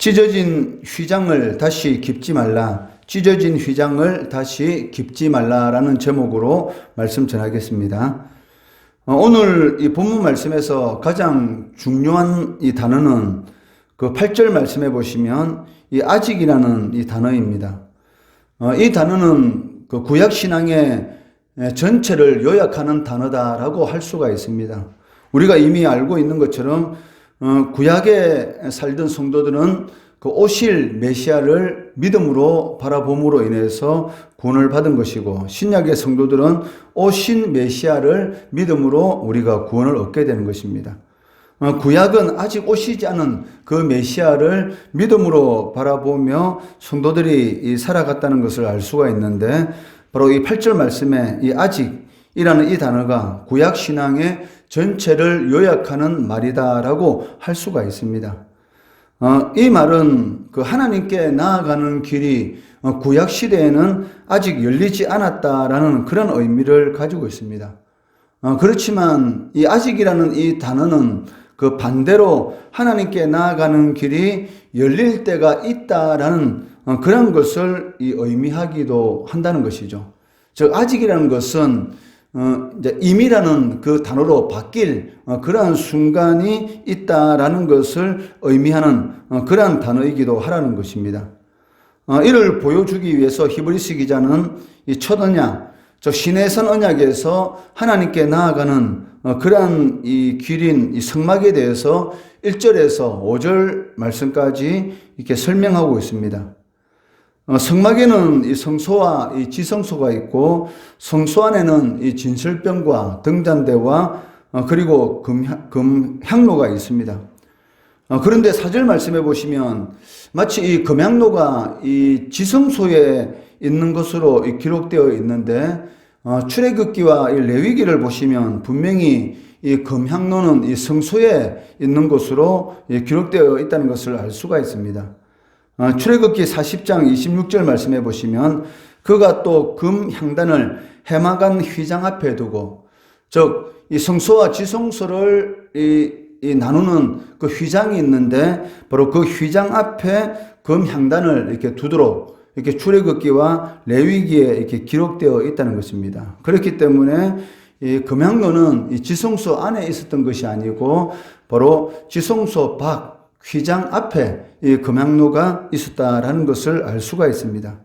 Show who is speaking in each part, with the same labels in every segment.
Speaker 1: 찢어진 휘장을 다시 깁지 말라. 찢어진 휘장을 다시 깁지 말라라는 제목으로 말씀 전하겠습니다. 어, 오늘 이 본문 말씀에서 가장 중요한 이 단어는 그 8절 말씀해 보시면 이 아직이라는 이 단어입니다. 어, 이 단어는 그 구약 신앙의 전체를 요약하는 단어다라고 할 수가 있습니다. 우리가 이미 알고 있는 것처럼 어, 구약에 살던 성도들은 그 오실 메시아를 믿음으로 바라봄으로 인해서 구원을 받은 것이고 신약의 성도들은 오신 메시아를 믿음으로 우리가 구원을 얻게 되는 것입니다. 어, 구약은 아직 오시지 않은 그 메시아를 믿음으로 바라보며 성도들이 살아갔다는 것을 알 수가 있는데 바로 이 8절 말씀에 이 아직이라는 이 단어가 구약 신앙의 전체를 요약하는 말이다라고 할 수가 있습니다. 어, 이 말은 그 하나님께 나아가는 길이 어, 구약 시대에는 아직 열리지 않았다라는 그런 의미를 가지고 있습니다. 어, 그렇지만 이 아직이라는 이 단어는 그 반대로 하나님께 나아가는 길이 열릴 때가 있다라는 어, 그런 것을 이 의미하기도 한다는 것이죠. 즉 아직이라는 것은 어, 이제 임이라는 그 단어로 바뀔 어, 그러한 순간이 있다라는 것을 의미하는 어, 그러한 단어이기도 하라는 것입니다. 어, 이를 보여주기 위해서 히브리스 기자는 이첫 언약, 즉 신해선 언약에서 하나님께 나아가는 어, 그러한 이 길인 이 성막에 대해서 1절에서 5절 말씀까지 이렇게 설명하고 있습니다. 어, 성막에는 이 성소와 이 지성소가 있고 성소 안에는 이 진설병과 등잔대와 어, 그리고 금, 금향로가 있습니다. 어, 그런데 사절 말씀해 보시면 마치 이 금향로가 이 지성소에 있는 것으로 기록되어 있는데 출애굽기와 레위기를 보시면 분명히 이 금향로는 이 성소에 있는 것으로 기록되어 있다는 것을 알 수가 있습니다. 어, 출애굽기 40장 26절 말씀해 보시면 그가 또 금 향단을 해마간 휘장 앞에 두고 즉 이 성소와 지성소를 이, 이 나누는 그 휘장이 있는데 바로 그 휘장 앞에 금 향단을 이렇게 두도록 이렇게 출애굽기와 레위기에 이렇게 기록되어 있다는 것입니다. 그렇기 때문에 이 금향로는 이 지성소 안에 있었던 것이 아니고 바로 지성소 밖 휘장 앞에 이 금양로가 있었다라는 것을 알 수가 있습니다.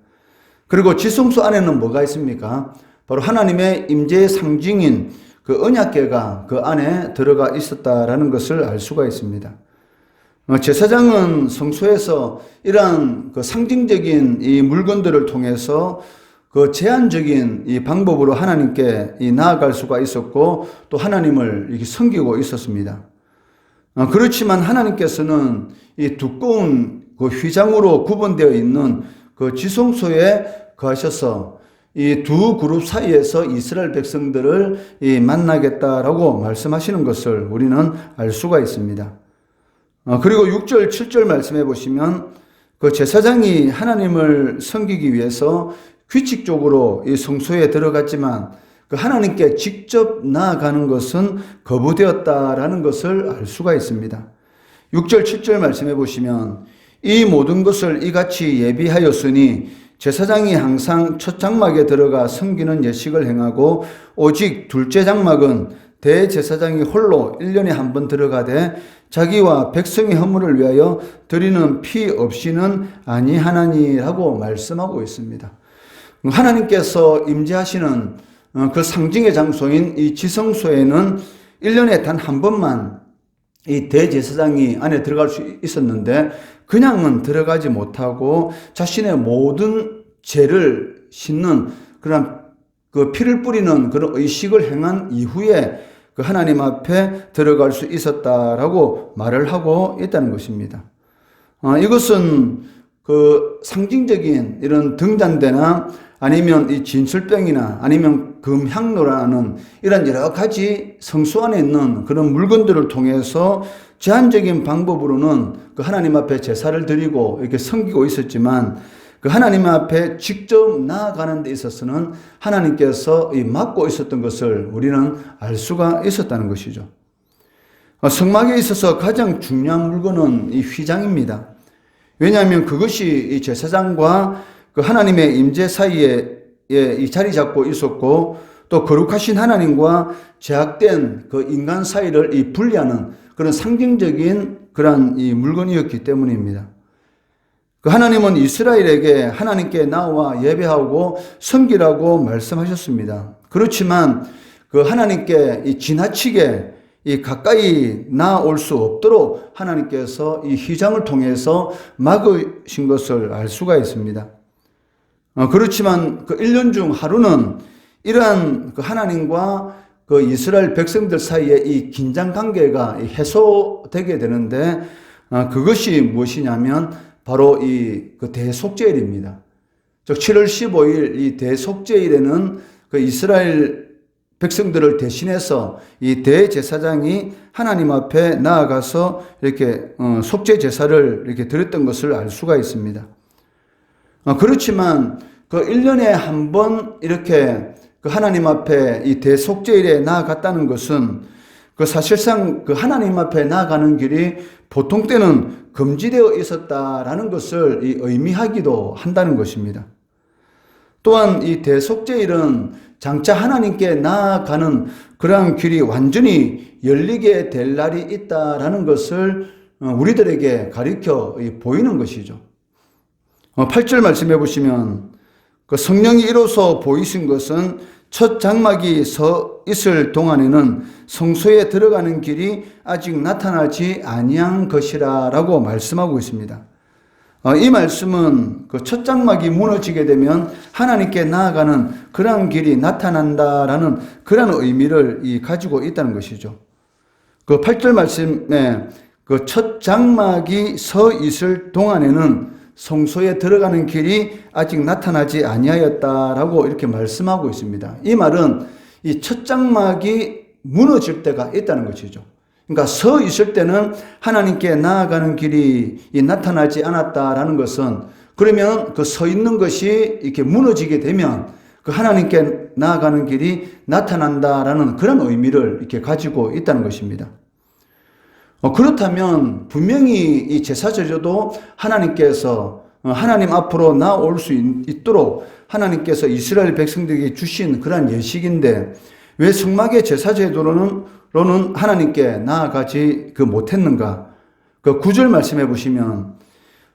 Speaker 1: 그리고 지성소 안에는 뭐가 있습니까? 바로 하나님의 임재의 상징인 그 언약궤가 그 안에 들어가 있었다라는 것을 알 수가 있습니다. 어, 제사장은 성소에서 이러한 그 상징적인 이 물건들을 통해서 그 제한적인 이 방법으로 하나님께 이 나아갈 수가 있었고 또 하나님을 이렇게 섬기고 있었습니다. 어, 그렇지만 하나님께서는 이 두꺼운 그 휘장으로 구분되어 있는 그 지성소에 거하셔서 이 두 그룹 사이에서 이스라엘 백성들을 만나겠다라고 말씀하시는 것을 우리는 알 수가 있습니다. 어, 그리고 6절, 7절 말씀해 보시면 그 제사장이 하나님을 섬기기 위해서 규칙적으로 이 성소에 들어갔지만 그 하나님께 직접 나아가는 것은 거부되었다라는 것을 알 수가 있습니다. 6절, 7절 말씀해 보시면 이 모든 것을 이같이 예비하였으니 제사장이 항상 첫 장막에 들어가 섬기는 예식을 행하고 오직 둘째 장막은 대제사장이 홀로 1년에 한 번 들어가되 자기와 백성의 허물을 위하여 드리는 피 없이는 아니하나니라고 말씀하고 있습니다. 하나님께서 임재하시는 어, 그 상징의 장소인 이 지성소에는 1년에 단 한 번만 이 대제사장이 안에 들어갈 수 있었는데 그냥은 들어가지 못하고 자신의 모든 죄를 씻는 그런 그 피를 뿌리는 그런 의식을 행한 이후에 그 하나님 앞에 들어갈 수 있었다라고 말을 하고 있다는 것입니다. 어, 이것은 그 상징적인 이런 등잔대나 아니면 이 진술병이나 아니면 금향로라는 이런 여러 가지 성수 안에 있는 그런 물건들을 통해서 제한적인 방법으로는 그 하나님 앞에 제사를 드리고 이렇게 섬기고 있었지만 그 하나님 앞에 직접 나아가는 데 있어서는 하나님께서 이 막고 있었던 것을 우리는 알 수가 있었다는 것이죠. 어, 성막에 있어서 가장 중요한 물건은 이 휘장입니다. 왜냐하면 그것이 이 제사장과 그 하나님의 임재 사이에 예, 이 자리 잡고 있었고 또 거룩하신 하나님과 제약된 그 인간 사이를 이 분리하는 그런 상징적인 그러한 이 물건이었기 때문입니다. 그 하나님은 이스라엘에게 하나님께 나와 예배하고 섬기라고 말씀하셨습니다. 그렇지만 그 하나님께 이 지나치게 이 가까이 나올 수 없도록 하나님께서 이 휘장을 통해서 막으신 것을 알 수가 있습니다. 어, 그렇지만 그 1년 중 하루는 이러한 그 하나님과 그 이스라엘 백성들 사이에 이 긴장 관계가 해소되게 되는데 어, 그것이 무엇이냐면 바로 이 그 대속제일입니다. 즉 7월 15일 이 대속제일에는 그 이스라엘 백성들을 대신해서 이 대제사장이 하나님 앞에 나아가서 이렇게 어, 속죄 제사를 이렇게 드렸던 것을 알 수가 있습니다. 어, 그렇지만 그 1년에 한 번 이렇게 그 하나님 앞에 이 대속죄일에 나아갔다는 것은 그 사실상 그 하나님 앞에 나아가는 길이 보통 때는 금지되어 있었다라는 것을 이 의미하기도 한다는 것입니다. 또한 이 대속죄일은 장차 하나님께 나아가는 그러한 길이 완전히 열리게 될 날이 있다라는 것을 어, 우리들에게 가리켜 보이는 것이죠. 8절 어, 말씀해 보시면 그 성령이 이로써 보이신 것은 첫 장막이 서 있을 동안에는 성소에 들어가는 길이 아직 나타나지 아니한 것이라라고 말씀하고 있습니다. 어, 이 말씀은 그 첫 장막이 무너지게 되면 하나님께 나아가는 그러한 길이 나타난다라는 그런 의미를 가지고 있다는 것이죠. 그 8절 말씀에 그 첫 장막이 서 있을 동안에는 성소에 들어가는 길이 아직 나타나지 아니하였다라고 이렇게 말씀하고 있습니다. 이 말은 이 첫 장막이 무너질 때가 있다는 것이죠. 그러니까 서 있을 때는 하나님께 나아가는 길이 나타나지 않았다라는 것은 그러면 그 서 있는 것이 이렇게 무너지게 되면 그 하나님께 나아가는 길이 나타난다라는 그런 의미를 이렇게 가지고 있다는 것입니다. 어, 그렇다면 분명히 이 제사 제조도 하나님께서 어, 하나님 앞으로 나올 수 있도록 하나님께서 이스라엘 백성들에게 주신 그러한 예식인데 왜 성막의 제사 제도로는 로는 하나님께 나아가지 그 못했는가? 그 구절 말씀해 보시면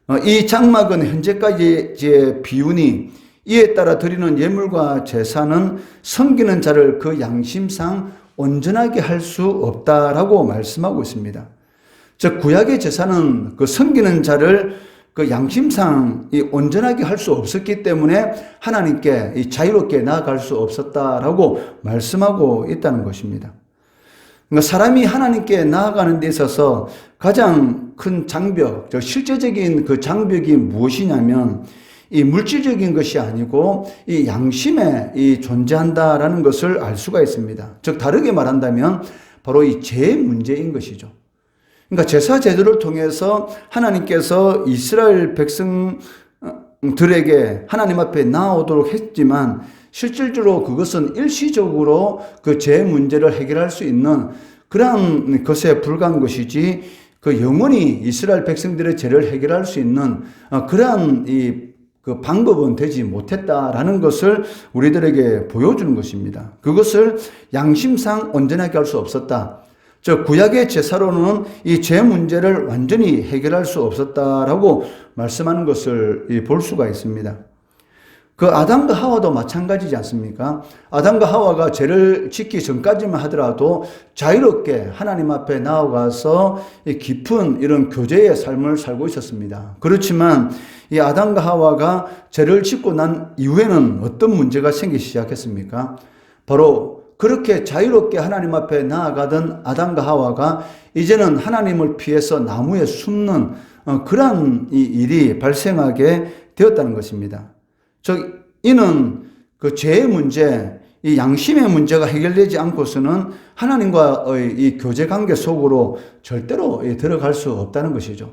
Speaker 1: 어, 이 장막은 현재까지의 비운이 이에 따라 드리는 예물과 제사는 섬기는 자를 그 양심상 온전하게 할 수 없다라고 말씀하고 있습니다. 즉 구약의 제사는 그 섬기는 자를 그 양심상 이 온전하게 할 수 없었기 때문에 하나님께 이 자유롭게 나아갈 수 없었다라고 말씀하고 있다는 것입니다. 그러니까 사람이 하나님께 나아가는 데 있어서 가장 큰 장벽, 즉 실제적인 그 장벽이 무엇이냐면 이 물질적인 것이 아니고 이 양심에 이 존재한다라는 것을 알 수가 있습니다. 즉 다르게 말한다면 바로 이죄 문제인 것이죠. 그러니까 제사 제도를 통해서 하나님께서 이스라엘 백성들에게 하나님 앞에 나오도록 했지만 실질적으로 그것은 일시적으로 그 죄 문제를 해결할 수 있는 그러한 것에 불과한 것이지 그 영원히 이스라엘 백성들의 죄를 해결할 수 있는 어, 그러한 이 그 방법은 되지 못했다라는 것을 우리들에게 보여주는 것입니다. 그것을 양심상 온전하게 할 수 없었다. 저 구약의 제사로는 이 죄 문제를 완전히 해결할 수 없었다라고 말씀하는 것을 볼 수가 있습니다. 그 아담과 하와도 마찬가지지 않습니까? 아담과 하와가 죄를 짓기 전까지만 하더라도 자유롭게 하나님 앞에 나아가서 깊은 이런 교제의 삶을 살고 있었습니다. 그렇지만 이 아담과 하와가 죄를 짓고 난 이후에는 어떤 문제가 생기기 시작했습니까? 바로 그렇게 자유롭게 하나님 앞에 나아가던 아담과 하와가 이제는 하나님을 피해서 나무에 숨는 어, 그러한 일이 발생하게 되었다는 것입니다. 즉 이는 그 죄의 문제, 이 양심의 문제가 해결되지 않고서는 하나님과의 이 교제 관계 속으로 절대로 들어갈 수 없다는 것이죠.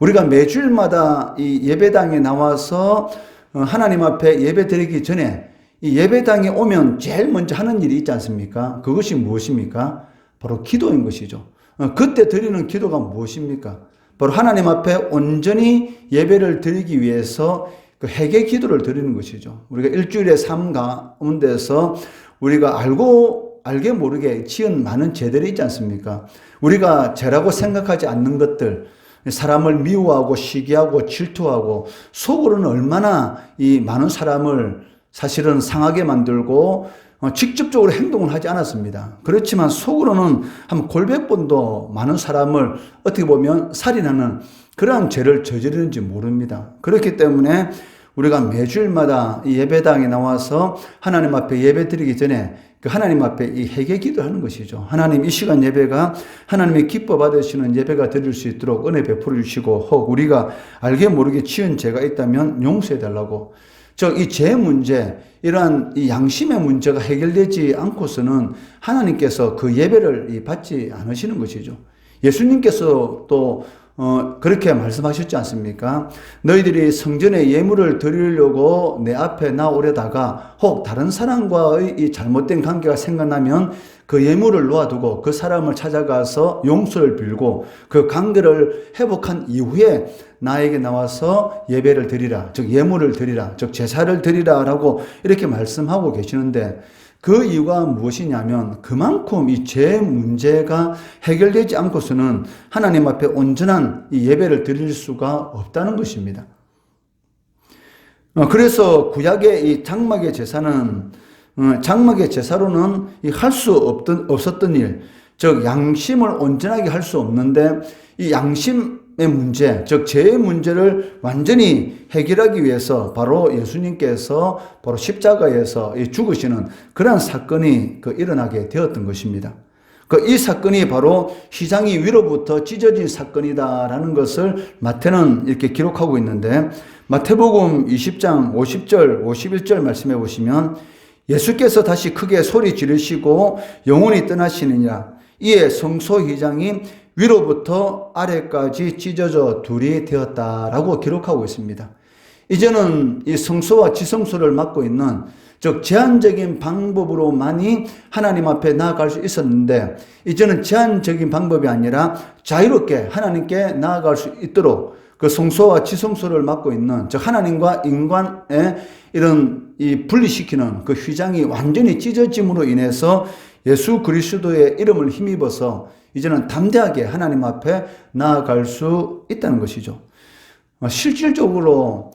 Speaker 1: 우리가 매주일마다 이 예배당에 나와서 어, 하나님 앞에 예배 드리기 전에 이 예배당에 오면 제일 먼저 하는 일이 있지 않습니까? 그것이 무엇입니까? 바로 기도인 것이죠. 어, 그때 드리는 기도가 무엇입니까? 바로 하나님 앞에 온전히 예배를 드리기 위해서 그 회개 기도를 드리는 것이죠. 우리가 일주일의 삶 가운데서 우리가 알고 알게 모르게 지은 많은 죄들이 있지 않습니까? 우리가 죄라고 생각하지 않는 것들, 사람을 미워하고 시기하고 질투하고 속으로는 얼마나 이 많은 사람을 사실은 상하게 만들고 어, 직접적으로 행동을 하지 않았습니다. 그렇지만 속으로는 한 골백 번도 많은 사람을 어떻게 보면 살인하는 그러한 죄를 저지르는지 모릅니다. 그렇기 때문에 우리가 매주일마다 이 예배당에 나와서 하나님 앞에 예배 드리기 전에 그 하나님 앞에 이 회개 기도하는 것이죠. 하나님 이 시간 예배가 하나님의 기뻐 받으시는 예배가 드릴 수 있도록 은혜 베풀어 주시고 혹 우리가 알게 모르게 지은 죄가 있다면 용서해 달라고 즉, 이 죄 문제, 이러한 이 양심의 문제가 해결되지 않고서는 하나님께서 그 예배를 받지 않으시는 것이죠. 예수님께서 또 어, 그렇게 말씀하셨지 않습니까? 너희들이 성전에 예물을 드리려고 내 앞에 나오려다가 혹 다른 사람과의 이 잘못된 관계가 생각나면 그 예물을 놓아두고 그 사람을 찾아가서 용서를 빌고 그 관계를 회복한 이후에 나에게 나와서 예배를 드리라. 즉, 예물을 드리라. 즉, 제사를 드리라. 라고 이렇게 말씀하고 계시는데 그 이유가 무엇이냐면 그만큼 이 죄 문제가 해결되지 않고서는 하나님 앞에 온전한 이 예배를 드릴 수가 없다는 것입니다. 어, 그래서 구약의 이 장막의 제사는 어, 장막의 제사로는 할 수 없던 없었던 일, 즉 양심을 온전하게 할 수 없는데 이 양심 의 문제, 즉 죄의 문제를 완전히 해결하기 위해서 바로 예수님께서 바로 십자가에서 죽으시는 그러한 사건이 그 일어나게 되었던 것입니다. 그 이 사건이 바로 휘장이 위로부터 찢어진 사건이다라는 것을 마태는 이렇게 기록하고 있는데 마태복음 20장 50절 51절 말씀해 보시면 예수께서 다시 크게 소리 지르시고 영혼이 떠나시느냐 이에 성소 휘장이 위로부터 아래까지 찢어져 둘이 되었다라고 기록하고 있습니다. 이제는 이 성소와 지성소를 맡고 있는 즉 제한적인 방법으로만이 하나님 앞에 나아갈 수 있었는데 이제는 제한적인 방법이 아니라 자유롭게 하나님께 나아갈 수 있도록 그 성소와 지성소를 맡고 있는 즉 하나님과 인간의 이런 이 분리시키는 그 휘장이 완전히 찢어짐으로 인해서 예수 그리스도의 이름을 힘입어서 이제는 담대하게 하나님 앞에 나아갈 수 있다는 것이죠. 어, 실질적으로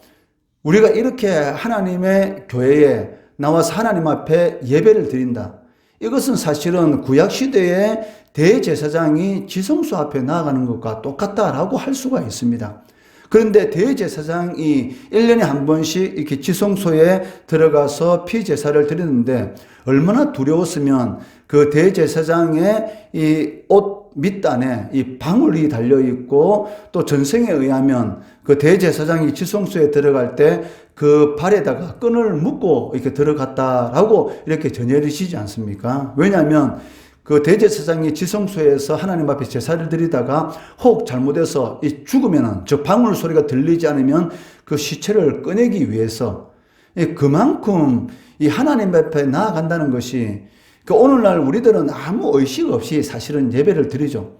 Speaker 1: 우리가 이렇게 하나님의 교회에 나와서 하나님 앞에 예배를 드린다. 이것은 사실은 구약시대의 대제사장이 지성소 앞에 나아가는 것과 똑같다라고 할 수가 있습니다. 그런데 대제사장이 1년에 한 번씩 이렇게 지성소에 들어가서 피제사를 드리는데 얼마나 두려웠으면 그 대제사장의 이 옷 밑단에 이 방울이 달려 있고 또 전생에 의하면 그 대제사장이 지성소에 들어갈 때 그 발에다가 끈을 묶고 이렇게 들어갔다라고 이렇게 전해주시지 않습니까? 왜냐하면 그 대제사장이 지성소에서 하나님 앞에 제사를 드리다가 혹 잘못해서 죽으면은 저 방울 소리가 들리지 않으면 그 시체를 꺼내기 위해서 그만큼 이 하나님 앞에 나아간다는 것이 그 오늘날 우리들은 아무 의식 없이 사실은 예배를 드리죠.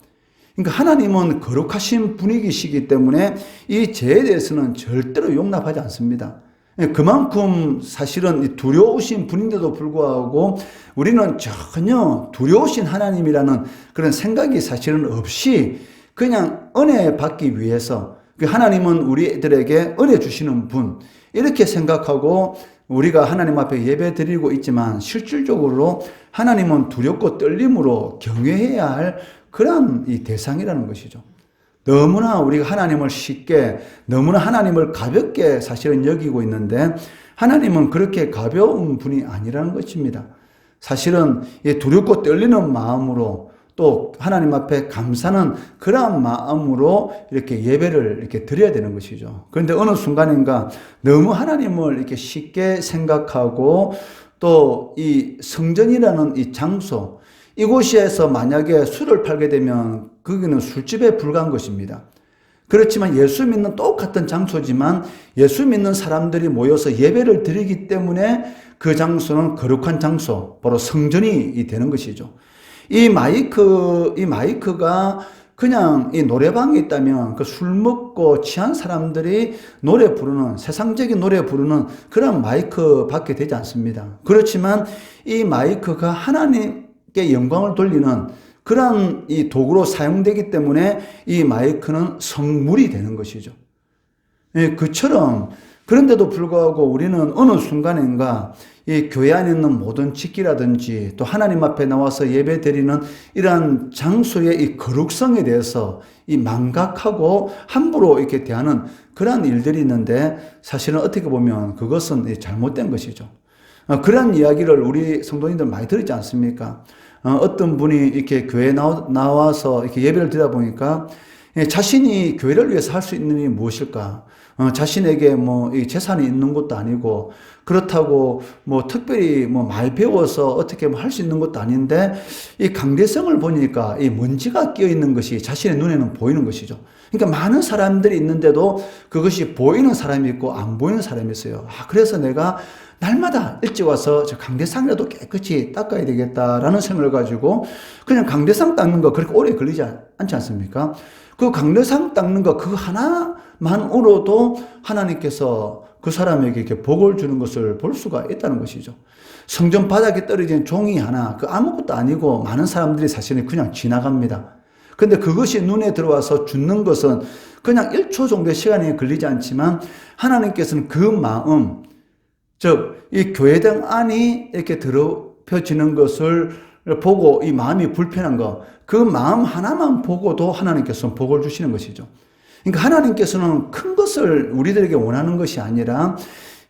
Speaker 1: 그러니까 하나님은 거룩하신 분위기시기 때문에 이 죄에 대해서는 절대로 용납하지 않습니다. 예, 그만큼 사실은 두려우신 분인데도 불구하고 우리는 전혀 두려우신 하나님이라는 그런 생각이 사실은 없이 그냥 은혜 받기 위해서 그 하나님은 우리들에게 은혜 주시는 분 이렇게 생각하고 우리가 하나님 앞에 예배 드리고 있지만 실질적으로 하나님은 두렵고 떨림으로 경외해야 할 그러한 이 대상이라는 것이죠. 너무나 우리가 하나님을 쉽게, 너무나 하나님을 가볍게 사실은 여기고 있는데 하나님은 그렇게 가벼운 분이 아니라는 것입니다. 사실은 두렵고 떨리는 마음으로 또 하나님 앞에 감사는 그러한 마음으로 이렇게 예배를 이렇게 드려야 되는 것이죠. 그런데 어느 순간인가 너무 하나님을 이렇게 쉽게 생각하고 또 이 성전이라는 이 장소, 이곳에서 만약에 술을 팔게 되면 거기는 술집에 불과한 것입니다. 그렇지만 예수 믿는 똑같은 장소지만 예수 믿는 사람들이 모여서 예배를 드리기 때문에 그 장소는 거룩한 장소, 바로 성전이 되는 것이죠. 이 마이크, 이 마이크가 그냥 이 노래방에 있다면 그 술 먹고 취한 사람들이 노래 부르는 세상적인 노래 부르는 그런 마이크 받게 되지 않습니다. 그렇지만 이 마이크가 하나님께 영광을 돌리는 그런 이 도구로 사용되기 때문에 이 마이크는 성물이 되는 것이죠. 예, 그처럼 그런데도 불구하고 우리는 어느 순간인가 이 교회 안에 있는 모든 직기라든지 또 하나님 앞에 나와서 예배 드리는 이러한 장소의 이 거룩성에 대해서 이 망각하고 함부로 이렇게 대하는 그러한 일들이 있는데 사실은 어떻게 보면 그것은 잘못된 것이죠. 어, 그런 이야기를 우리 성도님들 많이 들었지 않습니까? 어, 떤 분이 이렇게 교회에 나와서 이렇게 예배를 드리다 보니까 예, 자신이 교회를 위해서 할 수 있는 일이 무엇일까? 어, 자신에게 뭐 재산이 있는 것도 아니고 그렇다고 뭐 특별히 뭐 많이 배워서 어떻게 뭐 할 수 있는 것도 아닌데 이 강대성을 보니까 이 먼지가 끼어 있는 것이 자신의 눈에는 보이는 것이죠. 그러니까 많은 사람들이 있는데도 그것이 보이는 사람이 있고 안 보이는 사람이 있어요. 아, 그래서 내가 날마다 일찍 와서 저 강대상이라도 깨끗이 닦아야 되겠다라는 생각을 가지고 그냥 강대상 닦는 거 그렇게 오래 걸리지 않지 않습니까? 그 강대상 닦는 거 그거 하나 만으로도 하나님께서 그 사람에게 이렇게 복을 주는 것을 볼 수가 있다는 것이죠. 성전 바닥에 떨어진 종이 하나, 그 아무것도 아니고 많은 사람들이 사실은 그냥 지나갑니다. 근데 그것이 눈에 들어와서 죽는 것은 그냥 1초 정도의 시간이 걸리지 않지만 하나님께서는 그 마음, 즉, 이 교회당 안이 이렇게 더럽혀지는 것을 보고 이 마음이 불편한 거, 그 마음 하나만 보고도 하나님께서는 복을 주시는 것이죠. 그러니까 하나님께서는 큰 것을 우리들에게 원하는 것이 아니라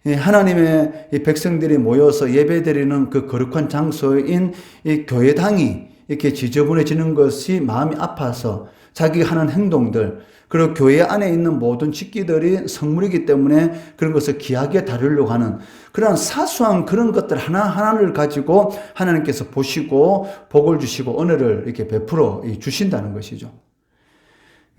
Speaker 1: 하나님의 백성들이 모여서 예배드리는 그 거룩한 장소인 이 교회당이 이렇게 지저분해지는 것이 마음이 아파서 자기가 하는 행동들, 그리고 교회 안에 있는 모든 직기들이 성물이기 때문에 그런 것을 귀하게 다루려고 하는 그런 사소한 그런 것들 하나하나를 가지고 하나님께서 보시고 복을 주시고 은혜를 이렇게 베풀어 주신다는 것이죠.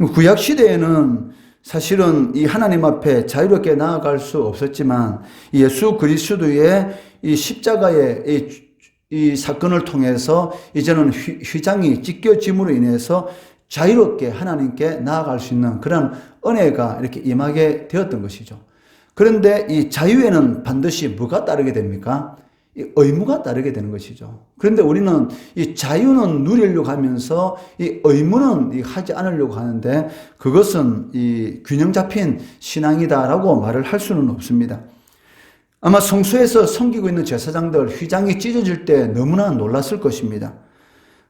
Speaker 1: 구약 시대에는 사실은 이 하나님 앞에 자유롭게 나아갈 수 없었지만 예수 그리스도의 이 십자가의 이, 이 사건을 통해서 이제는 휘, 장이 찢겨짐으로 인해서 자유롭게 하나님께 나아갈 수 있는 그런 은혜가 이렇게 임하게 되었던 것이죠. 그런데 이 자유에는 반드시 뭐가 따르게 됩니까? 의무가 따르게 되는 것이죠. 그런데 우리는 이 자유는 누리려고 하면서 이 의무는 하지 않으려고 하는데 그것은 이 균형 잡힌 신앙이다라고 말을 할 수는 없습니다. 아마 성소에서 섬기고 있는 제사장들 휘장이 찢어질 때 너무나 놀랐을 것입니다.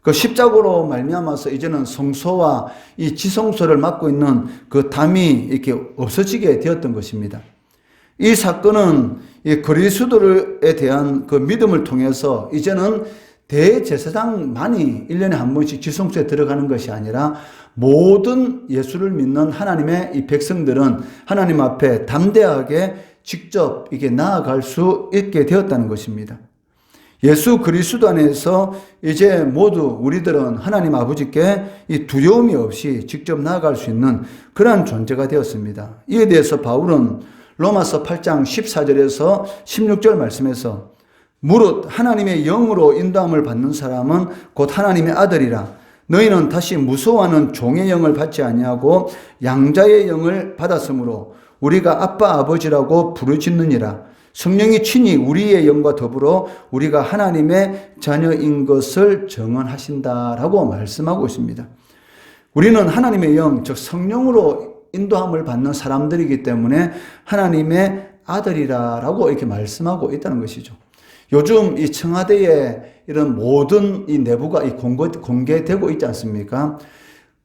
Speaker 1: 그 십자고로 말미암아서 이제는 성소와 이 지성소를 맡고 있는 그 담이 이렇게 없어지게 되었던 것입니다. 이 사건은 이 그리스도에 대한 그 믿음을 통해서 이제는 대제사장만이 1년에 한 번씩 지성소에 들어가는 것이 아니라 모든 예수를 믿는 하나님의 이 백성들은 하나님 앞에 담대하게 직접 이게 나아갈 수 있게 되었다는 것입니다. 예수 그리스도 안에서 이제 모두 우리들은 하나님 아버지께 이 두려움이 없이 직접 나아갈 수 있는 그러한 존재가 되었습니다. 이에 대해서 바울은 로마서 8장 14절에서 16절 말씀에서 무릇 하나님의 영으로 인도함을 받는 사람은 곧 하나님의 아들이라 너희는 다시 무서워하는 종의 영을 받지 아니하고 양자의 영을 받았으므로 우리가 아빠 아버지라고 부르짖느니라 성령이 친히 우리의 영과 더불어 우리가 하나님의 자녀인 것을 정언하신다라고 말씀하고 있습니다. 우리는 하나님의 영, 즉 성령으로 인도함을 받는 사람들이기 때문에 하나님의 아들이라라고 이렇게 말씀하고 있다는 것이죠. 요즘 이 청와대에 이런 모든 이 내부가 이 공개, 되고 있지 않습니까?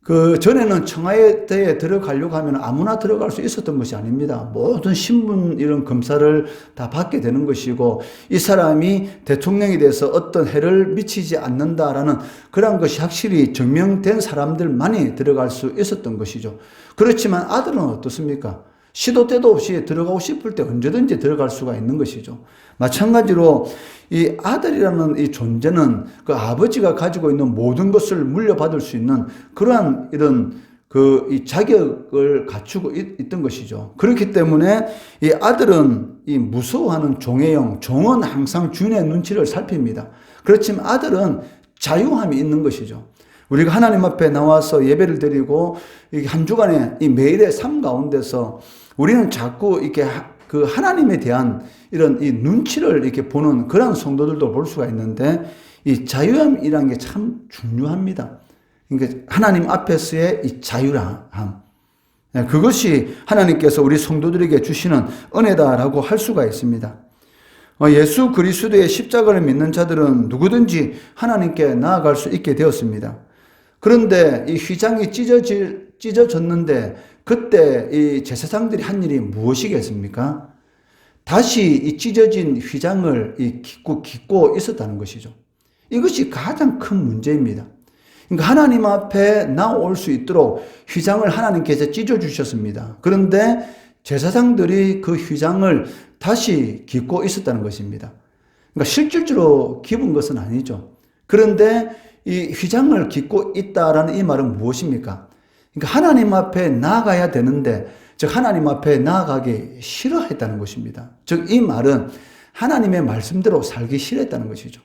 Speaker 1: 그 전에는 청와대에 들어가려고 하면 아무나 들어갈 수 있었던 것이 아닙니다. 모든 신분 이런 검사를 다 받게 되는 것이고 이 사람이 대통령이 돼서 어떤 해를 미치지 않는다라는 그런 것이 확실히 증명된 사람들만이 들어갈 수 있었던 것이죠. 그렇지만 아들은 어떻습니까? 시도 때도 없이 들어가고 싶을 때 언제든지 들어갈 수가 있는 것이죠. 마찬가지로 이 아들이라는 이 존재는 그 아버지가 가지고 있는 모든 것을 물려받을 수 있는 그러한 이런 그 이 자격을 갖추고 있, 던 것이죠. 그렇기 때문에 이 아들은 이 무서워하는 종의 영, 종은 항상 주인의 눈치를 살핍니다. 그렇지만 아들은 자유함이 있는 것이죠. 우리가 하나님 앞에 나와서 예배를 드리고 이한 주간의 이 매일의 삶 가운데서 우리는 자꾸 이렇게 하- 그 하나님에 대한 이런 이 눈치를 이렇게 보는 그런 성도들도 볼 수가 있는데 이 자유함이라는 게 참 중요합니다. 그러니까 하나님 앞에서의 이 자유함. 네, 그것이 하나님께서 우리 성도들에게 주시는 은혜다라고 할 수가 있습니다. 어, 예수 그리스도의 십자가를 믿는 자들은 누구든지 하나님께 나아갈 수 있게 되었습니다. 그런데 이 휘장이 찢어질, 찢어졌는데 그때 이 제사장들이 한 일이 무엇이겠습니까? 다시 이 찢어진 휘장을 이 깃고, 깃고 있었다는 것이죠. 이것이 가장 큰 문제입니다. 그러니까 하나님 앞에 나올 수 있도록 휘장을 하나님께서 찢어 주셨습니다. 그런데 제사장들이 그 휘장을 다시 깃고 있었다는 것입니다. 그러니까 실질적으로 기분 것은 아니죠. 그런데 이 휘장을 깃고 있다라는 이 말은 무엇입니까? 그러니까 하나님 앞에 나아가야 되는데, 즉 하나님 앞에 나아가기 싫어했다는 것입니다. 즉 이 말은 하나님의 말씀대로 살기 싫어했다는 것이죠.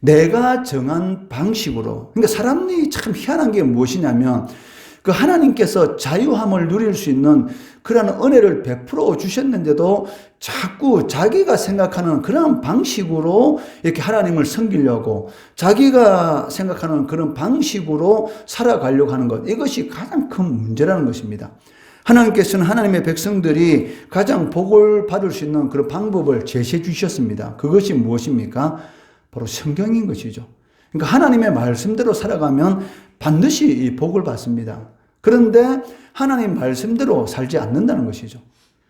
Speaker 1: 내가 정한 방식으로, 그러니까 사람이 참 희한한 게 무엇이냐면, 그 하나님께서 자유함을 누릴 수 있는 그러한 은혜를 베풀어 주셨는데도 자꾸 자기가 생각하는 그런 방식으로 이렇게 하나님을 섬기려고 자기가 생각하는 그런 방식으로 살아가려고 하는 것. 이것이 가장 큰 문제라는 것입니다. 하나님께서는 하나님의 백성들이 가장 복을 받을 수 있는 그런 방법을 제시해 주셨습니다. 그것이 무엇입니까? 바로 성경인 것이죠. 그러니까 하나님의 말씀대로 살아가면 반드시 이 복을 받습니다. 그런데 하나님 말씀대로 살지 않는다는 것이죠.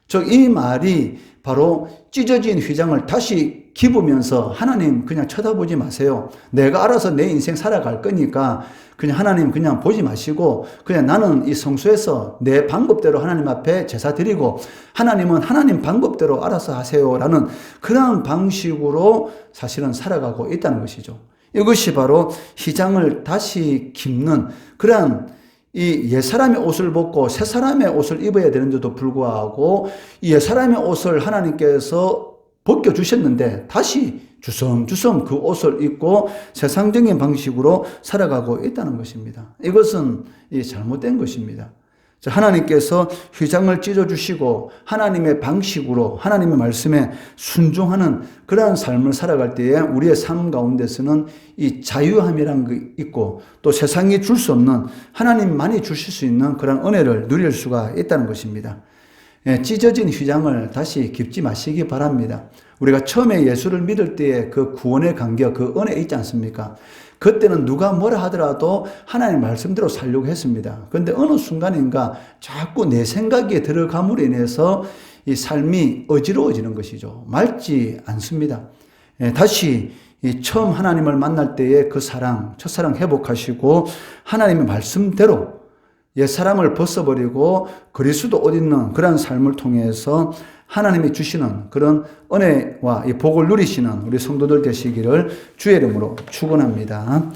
Speaker 1: 즉, 이 말이 바로 찢어진 휘장을 다시 기부면서 하나님 그냥 쳐다보지 마세요. 내가 알아서 내 인생 살아갈 거니까 그냥 하나님 그냥 보지 마시고 그냥 나는 이 성수에서 내 방법대로 하나님 앞에 제사 드리고 하나님은 하나님 방법대로 알아서 하세요라는 그런 방식으로 사실은 살아가고 있다는 것이죠. 이것이 바로 휘장을 다시 깁는 그러한 이 옛사람의 옷을 벗고 새사람의 옷을 입어야 되는데도 불구하고 이 옛사람의 옷을 하나님께서 벗겨주셨는데 다시 주섬주섬 그 옷을 입고 세상적인 방식으로 살아가고 있다는 것입니다. 이것은 이 잘못된 것입니다. 자, 하나님께서 휘장을 찢어주시고 하나님의 방식으로 하나님의 말씀에 순종하는 그러한 삶을 살아갈 때에 우리의 삶 가운데서는 이 자유함이란 게 있고 또 세상이 줄 수 없는 하나님만이 주실 수 있는 그런 은혜를 누릴 수가 있다는 것입니다. 예, 찢어진 휘장을 다시 깁지 마시기 바랍니다. 우리가 처음에 예수를 믿을 때의 그 구원의 간격, 그 은혜 있지 않습니까? 그때는 누가 뭐라 하더라도 하나님 말씀대로 살려고 했습니다. 그런데 어느 순간인가 자꾸 내 생각에 들어감으로 인해서 이 삶이 어지러워지는 것이죠. 맑지 않습니다. 예, 다시 이 처음 하나님을 만날 때의 그 사랑, 첫사랑 회복하시고 하나님의 말씀대로 옛 사람을 벗어버리고 그리스도 옷 입는 그런 삶을 통해서 하나님이 주시는 그런 은혜와 이 복을 누리시는 우리 성도들 되시기를 주의 이름으로 축원합니다.